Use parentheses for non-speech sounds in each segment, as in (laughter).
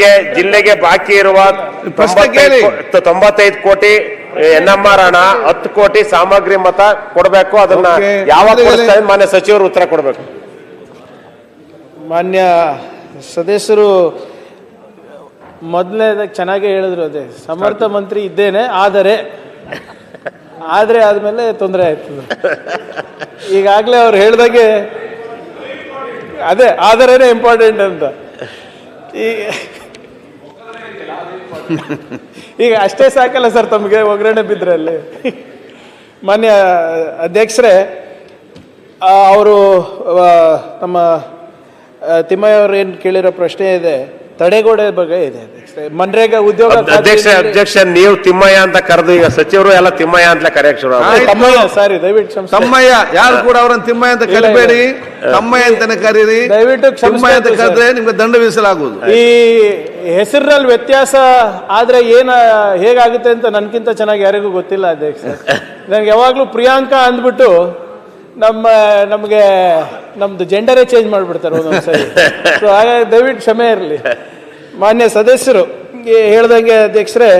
ಜಿಲ್ಲೆಗೆ ಜಿಲ್ಲೆಗೆ ಬಾಕಿ ಇರುವ. ತೊಂಬತ್ತೈದು ಕೋಟಿ ಎನ್ ಎಂ ಆರ್ ಹಣ ಹತ್ತು ಕೋಟಿ ಸಾಮಗ್ರಿ ಮತ ಕೊಡಬೇಕು. ಅದನ್ನ ಯಾವ ಯಾವಾಗ ಮಾನ್ಯ ಸಚಿವರು ಉತ್ತರ ಕೊಡಬೇಕು. ಮಾನ್ಯ ಸದಸ್ಯರು ಮೊದಲನೇದಾಗ ಚೆನ್ನಾಗೇ ಹೇಳಿದ್ರು ಅದೇ. ಸಮರ್ಥ ಮಂತ್ರಿ ಇದ್ದೇನೆ ಆದರೆ ಆದರೆ ಆದಮೇಲೆ ತೊಂದರೆ ಆಯ್ತು. ಈಗಾಗಲೇ ಅವ್ರು ಹೇಳ್ದಾಗೆ ಅದೇ ಆದರೇನೆ ಇಂಪಾರ್ಟೆಂಟ್ ಅಂತ. ಈ (laughs) ಈಗ ಅಷ್ಟೇ ಸಾಕಲ್ಲ ಸರ್ ತಮಗೆ ಒಗ್ಗರಣೆ ಬಿದ್ದರೆ ಅಲ್ಲಿ ಮಾನ್ಯ ಅಧ್ಯಕ್ಷರೇ ಅವರು ನಮ್ಮ ಆ, ಏನು ಕೇಳಿರೋ ಪ್ರಶ್ನೆ ಇದೆ. ತಡೆಗೋಡೆ ಬಗ್ಗೆ ಇದೆ. ಮನ್ರೇಗ ಉದ್ಯೋಗ ಅಧ್ಯಕ್ಷ ಅಧ್ಯಕ್ಷ ನೀವು ತಿಮ್ಮಯ್ಯ ಅಂತ ಕರೆದು ಈಗ ಸಚಿವರು ಎಲ್ಲ ತಿಮ್ಮಯ್ಯ ಅಂತ ಕರೆಯಕ್ ಶುರು ಸರಿ. ತಮ್ಮಯ್ಯ ಸಾರಿ ದಯವಿಟ್ಟು. ತಮ್ಮಯ್ಯ ಯಾರು ಕೂಡ ಅವರನ್ನ ತಿಮ್ಮಯ್ಯ ಅಂತ ಕರಿಬೇಡಿ. ತಮ್ಮಯ್ಯ ಅಂತಾನೆ ಕರೀರಿ. ದಯವಿಟ್ಟು ತಿಮ್ಮಯ್ಯ ಅಂತ. ಕರೆದ್ರೆ ನಿಮ್ಗೆ ದಂಡ ವಿಧಿಸಲಾಗುವುದು. ಈ ಹೆಸರಿನಲ್ಲಿ ವ್ಯತ್ಯಾಸ ಆದ್ರೆ ಏನ ಹೇಗಾಗುತ್ತೆ ಅಂತ ನನ್ಗಿಂತ ಚೆನ್ನಾಗಿ ಯಾರಿಗೂ ಗೊತ್ತಿಲ್ಲ ಅಧ್ಯಕ್ಷ. (laughs) ನನಗೆ ಯಾವಾಗ್ಲೂ ಪ್ರಿಯಾಂಕಾ ಅಂದ್ಬಿಟ್ಟು ನಮ್ಮ ನಮಗೆ ನಮ್ದು ಜೆಂಡರೇ ಚೇಂಜ್ ಮಾಡಿಬಿಡ್ತಾರೆ ಒಂದೊಂದ್ಸರಿ ಸೊ ಹಾಗಾಗಿ ದಯವಿಟ್ಟು ಕ್ಷಮೆ ಇರಲಿ. ಮಾನ್ಯ ಸದಸ್ಯರು ಹೇಳ್ದಂಗೆ ಅಧ್ಯಕ್ಷರೇ,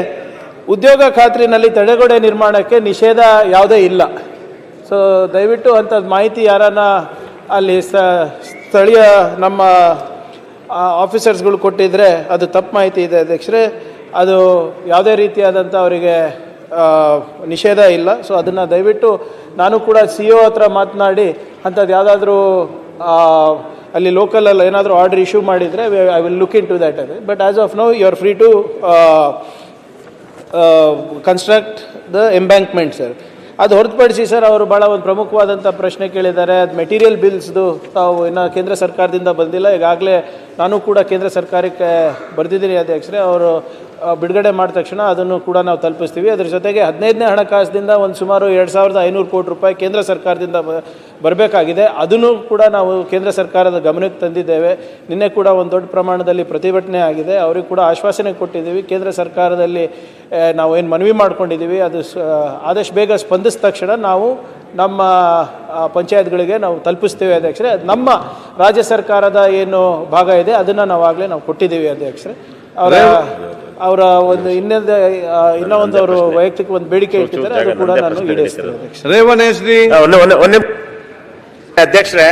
ಉದ್ಯೋಗ ಖಾತ್ರಿನಲ್ಲಿ ತಡೆಗೋಡೆ ನಿರ್ಮಾಣಕ್ಕೆ ನಿಷೇಧ ಯಾವುದೇ ಇಲ್ಲ. ಸೊ ದಯವಿಟ್ಟು ಅಂಥದ್ದು ಮಾಹಿತಿ ಯಾರನ್ನ ಅಲ್ಲಿ ಸ್ಥಳೀಯ ನಮ್ಮ ಆಫೀಸರ್ಸ್ಗಳು ಕೊಟ್ಟಿದ್ರೆ ಅದು ತಪ್ಪು ಮಾಹಿತಿ ಇದೆ ಅಧ್ಯಕ್ಷರೇ. ಅದು ಯಾವುದೇ ರೀತಿಯಾದಂಥ ಅವರಿಗೆ ನಿಷೇಧ ಇಲ್ಲ. ಸೊ ಅದನ್ನು ದಯವಿಟ್ಟು ನಾನು ಕೂಡ ಸಿ ಒ ಹತ್ರ ಮಾತನಾಡಿ ಅಂಥದ್ದು ಯಾವುದಾದ್ರೂ ಅಲ್ಲಿ ಲೋಕಲಲ್ಲಿ ಏನಾದರೂ ಆರ್ಡರ್ ಇಶ್ಯೂ ಮಾಡಿದರೆ I will look into that ಅದು but as of now you are free to construct the embankment sir ಅದು ಹೊರತುಪಡಿಸಿ ಸರ್ ಅವರು ಭಾಳ ಒಂದು ಪ್ರಮುಖವಾದಂಥ ಪ್ರಶ್ನೆ ಕೇಳಿದ್ದಾರೆ. ಅದು ಮೆಟೀರಿಯಲ್ ಬಿಲ್ಸ್ದು ತಾವು ಇನ್ನು ಕೇಂದ್ರ ಸರ್ಕಾರದಿಂದ ಬಂದಿಲ್ಲ. ಈಗಾಗಲೇ ನಾನು ಕೂಡ ಕೇಂದ್ರ ಸರ್ಕಾರಕ್ಕೆ ಬರೆದಿದ್ದೀನಿ ಅಧ್ಯಕ್ಷರೇ. ಅವರು ಬಿಡುಗಡೆ ಮಾಡಿದ ತಕ್ಷಣ ಅದನ್ನು ಕೂಡ ನಾವು ತಲುಪಿಸ್ತೀವಿ. ಅದರ ಜೊತೆಗೆ ಹದಿನೈದನೇ ಹಣಕಾಸಿನಿಂದ ಒಂದು ಸುಮಾರು ಎರಡು ಸಾವಿರದ ಐನೂರು ಕೋಟಿ ರೂಪಾಯಿ ಕೇಂದ್ರ ಸರ್ಕಾರದಿಂದ ಬರಬೇಕಾಗಿದೆ. ಅದನ್ನು ಕೂಡ ನಾವು ಕೇಂದ್ರ ಸರ್ಕಾರದ ಗಮನಕ್ಕೆ ತಂದಿದ್ದೇವೆ. ನಿನ್ನೆ ಕೂಡ ಒಂದು ದೊಡ್ಡ ಪ್ರಮಾಣದಲ್ಲಿ ಪ್ರತಿಭಟನೆ ಆಗಿದೆ. ಅವ್ರಿಗೆ ಕೂಡ ಆಶ್ವಾಸನೆ ಕೊಟ್ಟಿದ್ದೀವಿ. ಕೇಂದ್ರ ಸರ್ಕಾರದಲ್ಲಿ ನಾವು ಏನು ಮನವಿ ಮಾಡ್ಕೊಂಡಿದ್ದೀವಿ, ಅದು ಆದಷ್ಟು ಬೇಗ ಸ್ಪಂದಿಸಿದ ತಕ್ಷಣ ನಾವು ನಮ್ಮ ಪಂಚಾಯತ್ಗಳಿಗೆ ನಾವು ತಲುಪಿಸ್ತೇವೆ ಅಧ್ಯಕ್ಷರೇ. ಅದು ನಮ್ಮ ರಾಜ್ಯ ಸರ್ಕಾರದ ಏನು ಭಾಗ ಇದೆ ಅದನ್ನು ನಾವು ಆಗಲೇ ನಾವು ಕೊಟ್ಟಿದ್ದೀವಿ ಅಧ್ಯಕ್ಷರೇ ಅವರ ಅವರ ಒಂದು ಇನ್ನೊಂದು ಇನ್ನೂ ಒಂದು ಅವರು ವೈಯಕ್ತಿಕ ಒಂದು ಬೇಡಿಕೆ ಇಟ್ಟಿದ್ದಾರೆ ಅದು ಕೂಡ ನಾನು ಈಡೇರಿಸ್ತೇನೆ ಅಧ್ಯಕ್ಷರೇ. ರೇವಣೇಶ್ ಜಿ ಒಂದೇ ಒಂದೇ ಒಂದೇ ಅಧ್ಯಕ್ಷರೇ